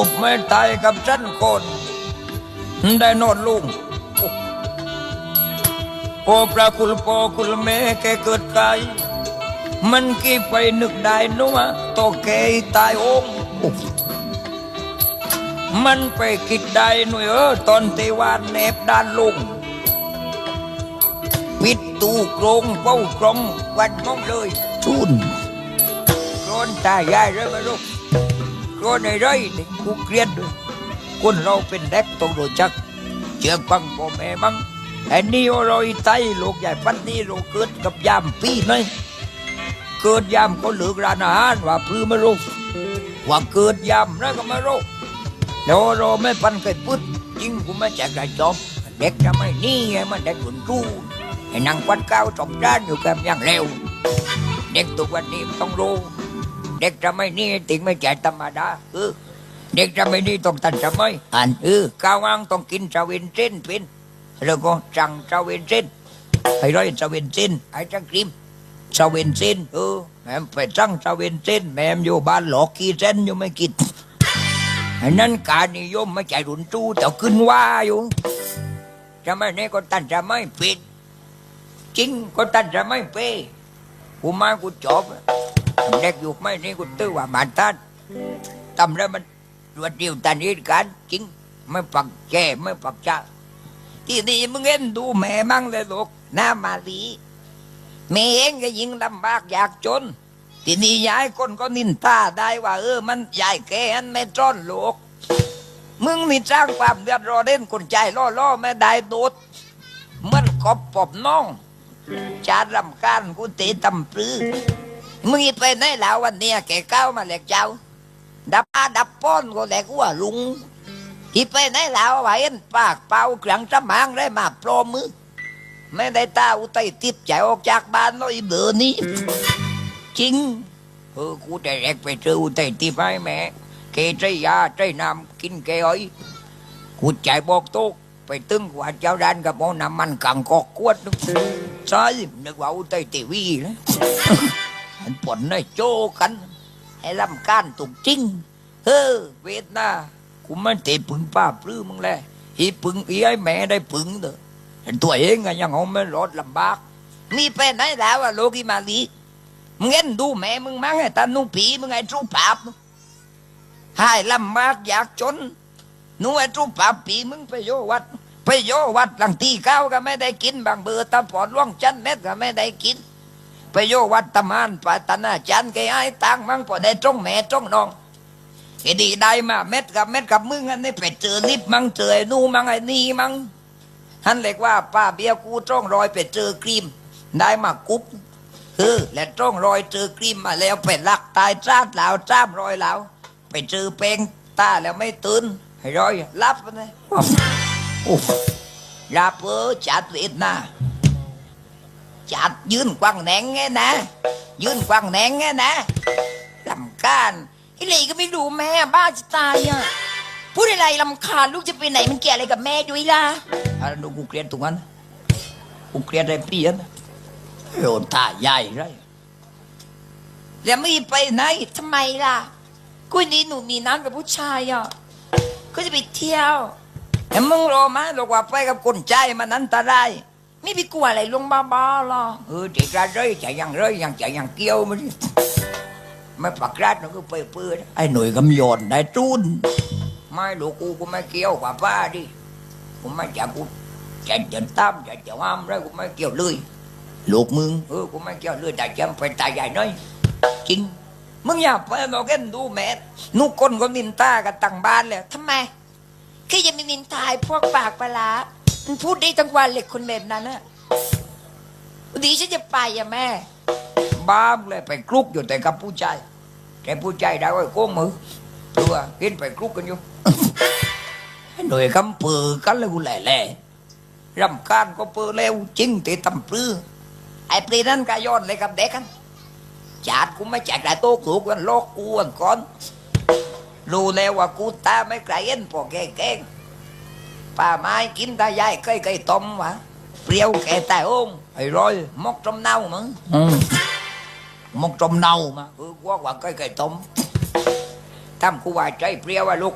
สุบไม่ตายกับฉันคนได้นอนลุงโอ้พระคุณพ่อคุณแม่แกเกิดไกลมันกี่ไปนึกได้นัวโตแกตายองค์มันไปคิดได้หน่วยเออตอนเทวานแนบด้านลุงปิดตูกรงเป้ากรงวันมองเลยชุนโกรนตายยายเลยมาลูกโกรนไอ้ไรนี่กูเกลียดด้วยคนเราเป็นเด็กต้องรู้จักเชื่อฟังพ่อแม่บ้างไอ้นี่เราอีไตลูกใหญ่ปันนี่เราเกิดกับยามปีไหมเกิดยามก็เหลือกร้านอาหารว่าพลือมาลูกว่าเกิดยามนั่นก็มาลูกแล้วเราไม่ปันเคยพูดจริงกูไม่แจกไรจอมเด็กจะไม่นี่ไงมันเด็กหุ่นรู้ไอ้นางควันก้าวสมด้านอยู่กับอย่างเร็วเด็กตัววันนี้ต้องรู้ เด็กจะไม่นี่ติงไม่ใจธรรมดาเออเด็กจะไม่นี่ต้องตันจะไม่อันเออก้าวางต้องกินชาเวนเส้นเป็นแล้วก็จังชาเวนเส้นไอ้ร้อยชาเวนเส้นไอ้จังครีมชาเวนเส้นเออแม่มไปจังชาเวนเส้นแม่มอยู่บ้านหลอกกี่เส้นอยู่ไม่กินไอ้นั่นการนิยมไม่ใจรุนจู้แต่ขึ้นว่าอยู่จะไม่นี่ก็ตันจะไม่เป็นจริงก็ตัดจะไม่เป้กูมากูจบ เด็กอยู่ไม่นี่กูตื้อว่ามันตัดทำแล้วมันรวดเดียวตันเหตุการณ์จริง ไม่ปักแกไม่ปักจะที่นี่มึงเห็นดูแม่มั่งเลยลูกหน้ามาลีแม่เองก็ยิ่งลำบากอยากจน ที่นี่ยายคนก็นินตาได้ว่า เออมันยายแกอันไม่จ้อนลูกมึงนี่สร้างความเดือดร้อนเล่นคนใจล่อล่อๆไม่ได้โดดเหมันกบปอบน้องจารรำการกูเตะตำปลือ มึงไปไหนแล้ววันเนี้ยแกก้าวมาแหลกเจ้า ดับอาดับป้อนก็แหลกว่าลุงที่ไปไหนแล้วว่าเห็นปากเป่าเครื่องสมางได้มาโปรมือไม่ได้ตาอุตัยติดใจออกจากบ้านน้อยเบอร์นี้จริงเออกูจะแรกไปเจออุตัยติดไปแม่เกใจยาใจน้ำกินแกอ้อยกูใจบอกโต๊ะไปตึงกว่าเจ้าด้านกับหมอน้ำมันกังกอกกวดนึกใช่นึกว่าอุตัยติวีนะ มันผลให้โจกันให้ลำก้ารตุกจริง เฮ้อเวทนากูมันเตะปึงป้าปลื้มมึงแหละอีปึงอีไอ้แม่ได้ปึงเด้อเห็นตัวเองอะยังเอาไม่รอดลำบาก มีไปไหนแล้วอะโลกิมาลีมึงเห็นดูแม่มึงมั้งไอ้ตานุ่งผีมึงไอ้จูปาบหายลำบากอยากจนนุ่งไอ้จูปาบผีมึงไปโยวัดไปโยวัดหลังตีเก้าก็ไม่ได้กินบางเบือตาปอดล่วงจันเม็ดก็ไม่ได้กิน ไปโยวัดตมานปาตนาจันแกไอ้ตังมังพอได้ตรงแม่ตรงน้องแกดีได้มาเม็ดกับเม็ดกับมึงอันนี้ไปเจอนิบมังเจอไอ้นู่มังไอ้นี่มังท่านเรียกว่าป้าเบี้ยกูตรงรอยไปเจอครีม ได้มากุ๊บเออและตรงรอยเจอครีมมาแล้วไปลักตายจ้าดแล้วจ้ามรอยแล้วไปเจอเปงตาแล้วไม่ตื่นให้รอยรับไปเลยโอ้รับเออจัดเวทนา จัดยืนกวางแหนงไงนะ ยืนกวางแหนงไงนะลำคาญไอ้เลยก็ไม่รู้แม่บ้าจะตายอะพูดอะไรลำคาญลูกจะไปไหนมันเกี่ยอะไรกับแม่ด้วยล่ะอะไรดูกูเกลียดตรงนั้นกูเกลียดอะไรเปลี่ยนโดนตาใหญ่ไรแล้วไม่ไปไหนทำไมล่ะกูนี่หนูมีน้ำกับผู้ชายอะก็จะไปเที่ยวแต่มึงรอมาหรอกว่าไปกับคนใจมันอันตราย ไม่ไปกลัวอะไรลงบ้าๆหรอเออเด็กระเรยใจยังเรยยังใจยังเกี้ยวมันไม่ปักรัดมันก็เปื่อยๆไอ้หน่วยกำยอนได้จุนไม่ลูกกูกูไม่เกี่ยวกับบ้าดิกูไม่จะกูจะเดินตามจะจะห้ามเลยกูไม่เกี่ยวเลยลูกมึงเออกูไม่เกี่ยวเลยแต่จำเป็นตายใหญ่น้อยจริงมึงอย่าไปเราเล่ดูแม่นุกคนก็นินตากันตั้งบ้านเลยทำไมแค่จะมีนินทายพวกปากปลาร้า มันพูดได้ทั้งวันเลยคนแบบนั้นอะวันนี้ฉันจะไปอะแม่ บ้ามเลยไปคลุกอยู่แต่กับผู้ชายแต่ผู้ชายได้ไว้โก้มือตัวเห็นไปคลุกกันอยู่ หน่วยคำเปือกันเลยกูแหล่แหล่รำคาญก็เปือเร็วจริงตีตำปลือไอ้ปลีนั้นก็ย้อนเลยกับเด็กกันจาดกูไม่แจัดได้โต๊ะกูกันโลกกูกันก่อนรู้แล้วว่ากูตาไม่ไกลเอ็นพอแกแกง ป่าไม้กินตายายเคยเคยต้มวะเปรี้ยวแกแต่โองไอ้ร้อยมกจมเน่ามั้งมกจมเน่ามาเออว่าว่าเคยเคยต้มทำกูว่าใจเปรี้ยวว่าลูก